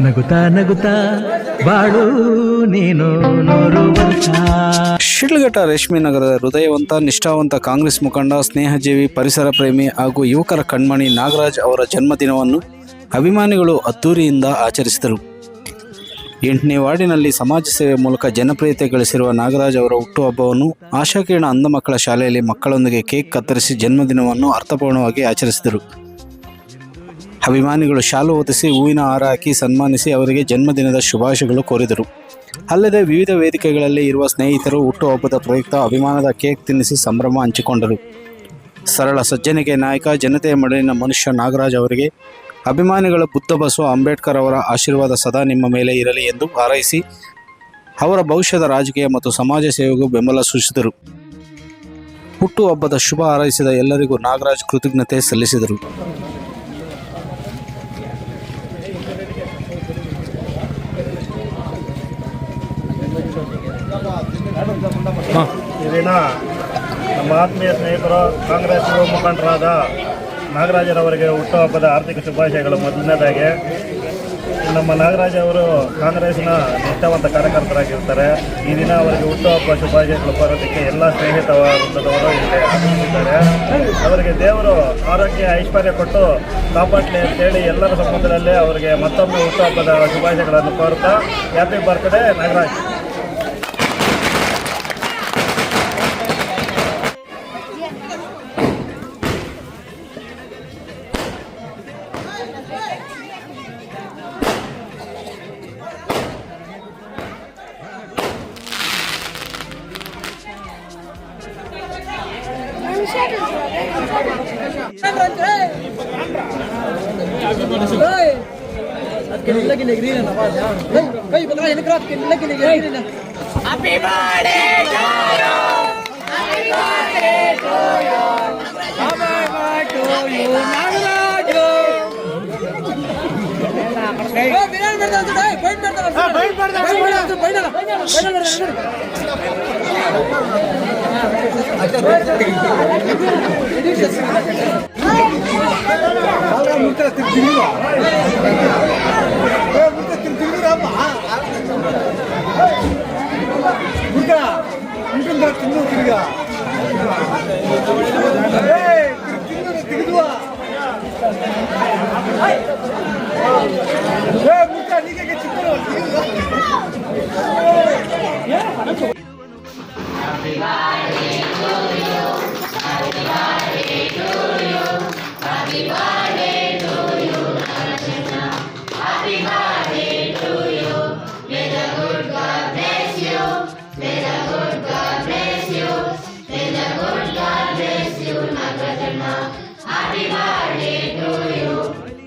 ನಗುತ್ತಾ ನಗುತ್ತಾ ಬಾಳು ನೀನು ಶಿಡ್ಲಘಟ್ಟ ರೇಷ್ಮೆ ನಗರದ ಹೃದಯವಂತ, ನಿಷ್ಠಾವಂತ ಕಾಂಗ್ರೆಸ್ ಮುಖಂಡ, ಸ್ನೇಹಜೀವಿ, ಪರಿಸರ ಪ್ರೇಮಿ ಹಾಗೂ ಯುವಕರ ಕಣ್ಮಣಿ ನಾಗರಾಜ್ ಅವರ ಜನ್ಮದಿನವನ್ನು ಅಭಿಮಾನಿಗಳು ಅದ್ದೂರಿಯಿಂದ ಆಚರಿಸಿದರು. ಎಂಟನೇ ವಾರ್ಡಿನಲ್ಲಿ ಸಮಾಜ ಸೇವೆ ಮೂಲಕ ಜನಪ್ರಿಯತೆ ಗಳಿಸಿರುವ ನಾಗರಾಜ್ ಅವರ ಹುಟ್ಟುಹಬ್ಬವನ್ನು ಆಶಾಕಿರಣ ಅಂಧ ಮಕ್ಕಳ ಶಾಲೆಯಲ್ಲಿ ಮಕ್ಕಳೊಂದಿಗೆ ಕೇಕ್ ಕತ್ತರಿಸಿ ಜನ್ಮದಿನವನ್ನು ಅರ್ಥಪೂರ್ಣವಾಗಿ ಆಚರಿಸಿದರು. ಅಭಿಮಾನಿಗಳು ಶಾಲು ಹೊದಿಸಿ ಹೂವಿನ ಹಾರ ಹಾಕಿ ಸನ್ಮಾನಿಸಿ ಅವರಿಗೆ ಜನ್ಮದಿನದ ಶುಭಾಶಯಗಳು ಕೋರಿದರು. ಅಲ್ಲದೆ ವಿವಿಧ ವೇದಿಕೆಗಳಲ್ಲಿ ಇರುವ ಸ್ನೇಹಿತರು ಹುಟ್ಟುಹಬ್ಬದ ಪ್ರಯುಕ್ತ ಅಭಿಮಾನದ ಕೇಕ್ ತಿನ್ನಿಸಿ ಸಂಭ್ರಮ ಹಂಚಿಕೊಂಡರು. ಸರಳ ಸಜ್ಜನಿಕೆ ನಾಯಕ, ಜನತೆಯ ಮಡಲಿನ ಮನುಷ್ಯ ನಾಗರಾಜ್ ಅವರಿಗೆ ಅಭಿಮಾನಿಗಳ ಬುದ್ಧ ಬಸವ ಅಂಬೇಡ್ಕರ್ ಅವರ ಆಶೀರ್ವಾದ ಸದಾ ನಿಮ್ಮ ಮೇಲೆ ಇರಲಿ ಎಂದು ಹಾರೈಸಿ, ಅವರ ಭವಿಷ್ಯದ ರಾಜಕೀಯ ಮತ್ತು ಸಮಾಜ ಸೇವೆಗೂ ಬೆಂಬಲ ಸೂಚಿಸಿದರು. ಹುಟ್ಟುಹಬ್ಬದ ಶುಭ ಹಾರೈಸಿದ ಎಲ್ಲರಿಗೂ ನಾಗರಾಜ್ ಕೃತಜ್ಞತೆ ಸಲ್ಲಿಸಿದರು. ಈ ನಮ್ಮ ಆತ್ಮೀಯ ಸ್ನೇಹಿತರು ಕಾಂಗ್ರೆಸ್ ಮುಖಂಡರಾದ ನಾಗರಾಜರವರಿಗೆ ಹುಟ್ಟುಹಬ್ಬದ ಆರ್ಥಿಕ ಶುಭಾಶಯಗಳು ಮೊದಲನೇದಾಗಿ. ನಮ್ಮ ನಾಗರಾಜ್ ಅವರು ಕಾಂಗ್ರೆಸ್ನ ನಿಷ್ಠಾವಂತ ಕಾರ್ಯಕರ್ತರಾಗಿರ್ತಾರೆ. ಈ ದಿನ ಅವರಿಗೆ ಹುಟ್ಟುಹಬ್ಬ ಶುಭಾಶಯಗಳು ಬರೋದಕ್ಕೆ ಎಲ್ಲ ಸ್ನೇಹಿತ ವೃಂದದವರು ಇಲ್ಲಿ ಆಗಮಿಸಿದ್ದಾರೆ ಅವರಿಗೆ ದೇವರು ಆರೋಗ್ಯ, ಐಶ್ವರ್ಯ ಕೊಟ್ಟು ಕಾಪಾಡಲಿ ಅಂತೇಳಿ ಎಲ್ಲರ ಸಂಬಂಧದಲ್ಲಿ ಅವರಿಗೆ ಮತ್ತೊಮ್ಮೆ ಹುಟ್ಟುಹಬ್ಬದ ಶುಭಾಶಯಗಳನ್ನು ಕೋರುತ್ತಾ happy birthday Nagaraj. Happy birthday to you. Happy birthday to you. Happy birthday to you. Happy birthday. Happy birthday. Happy birthday you. Happy birthday you. Happy birthday you. Happy birthday you. 왜 물가 네 니게 집들어? you, Mother Happy birthday to you.